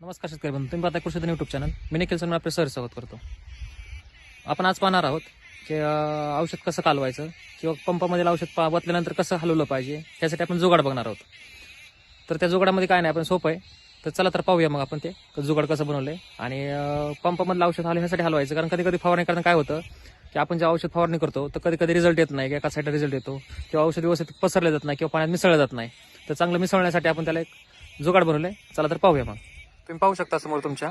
नमस्कार शेतकरी बंधू तुम्ही आता कृषी युट्यूब चॅनल मी निखिल सर आपले सर स्वागत करतो. आपण आज पाहणार आहोत की औषध कसं कालवायचं किंवा पंपामधील औषध पा बतल्यानंतर कसं हलवलं पाहिजे त्यासाठी आपण जुगाड बघणार आहोत. तर त्या जुगाडामध्ये काय नाही आपण सोपं आहे. तर चला तर पाहूया मग आपण ते जुगाड कसं बनवलंय. आणि पंपामधलं औषध हलव ह्यासाठी हलवायचं. कारण कधी कधी फवारणी करताना काय होतं की आपण जे औषध फवारणी करतो तर कधी कधी रिझल्ट येत नाही किंवा एका साईडला रिझल्ट येतो. किंवा औषध व्यवस्थित पसरलं जात नाही किंवा पाण्यात मिसळलं जात नाही. तर चांगलं मिसळण्यासाठी आपण त्याला एक जुगाड बनवलंय. चला तर पाहूया मग. तुम्ही पाहू शकता समोर तुमच्या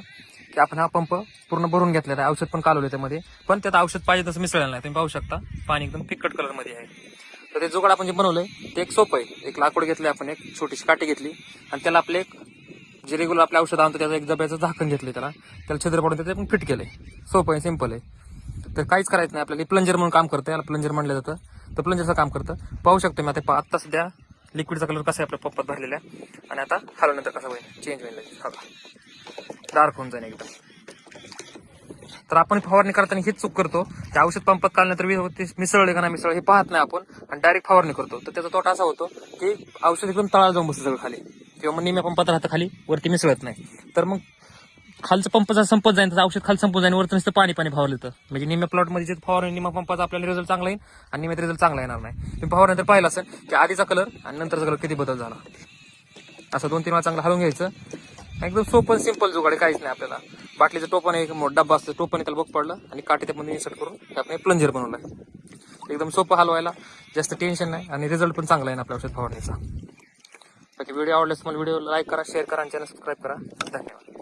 की आपण हा पंप पूर्ण भरून घेतलेला आहे. औषध पण कालवलं त्यामध्ये. पण त्यात औषध पाहिजे तसं मिसळलं नाही. तुम्ही पाहू शकता पाणी एकदम फिकट कलरमध्ये आहे. तर ते जुगाड आपण जे बनवलंय ते एक सोपं आहे. एक लाकूड घेतलं आपण एक छोटीशी काठी घेतली आणि त्याला आपले एक जे रेग्युलर आपले औषध आणतो त्याचं एक डब्याचं झाकण घेतलं त्याला. त्याला छिद्र पडून त्याचं आपण फिट केलंय. सोपं आहे सिंपल आहे. तर काहीच करायचं नाही. आपल्याला प्लंजर म्हणून काम करतं याला प्लंजर म्हणलं जातं. तर प्लंजरचं काम करतं. पाहू शकतो मी आता पा- आत्ता सध्या लिक्विडचा कलर कसा आहे आपल्या पंपात भरलेला आहे आणि आता हलवल्यानंतर कसा होईल? चेंज होईल हा डार्क होऊन जाईल एकदम. तर आपण फवारणी करताना हीच चूक करतो. की औषध पंपात काढल्यानंतर वीज ते मिसळले का नाही मिसळ हे पाहत नाही आपण. आणि डायरेक्ट फवारणी करतो. तर त्याचा तोटा असा होतो की औषध एकदम तळाला जाऊन बसतं सगळं खाली. किंवा मग निम्या पंपात राहतं खाली. वरती मिसळत नाही. तर मग खालचं पंप जर संपत जाईल तर औषध खाली संपत जाईल वरती नुसतं पाणी पाणी फावलं तर म्हणजे निम्या प्लॉटमध्ये जे फवारणी निम्या पंपाचा आपल्याला रिझल्ट चांगला येईल आणि निम्यात रिझल्ट चांगला येणार नाही. तुम्ही फवारणी पाहिलं असेल की आधीचा कलर आणि नंतरचा कलर किती बदल झाला. असं दोन तीन वेळा चांगलं हलवून घ्यायचं. एकदम सोपं सिंपल जुगाड आहे, काहीच नाही आपल्याला. बाटलीचं टोपण एक मोठा डब्बा असतो टोपण त्याला बघ पडलं आणि काठी त्यामध्ये इन्सर्ट करून ते आपण प्लंजर बनवलं एकदम सोपं हलवायला जास्त टेन्शन नाही आणि रिझल्ट पण चांगला आहे ना आपल्या औषध फवारणीचा. बाकी व्हिडिओ आवडल्यास मला व्हिडिओ लाईक करा शेअर करा आणि चॅनल सबस्क्राईब करा. धन्यवाद.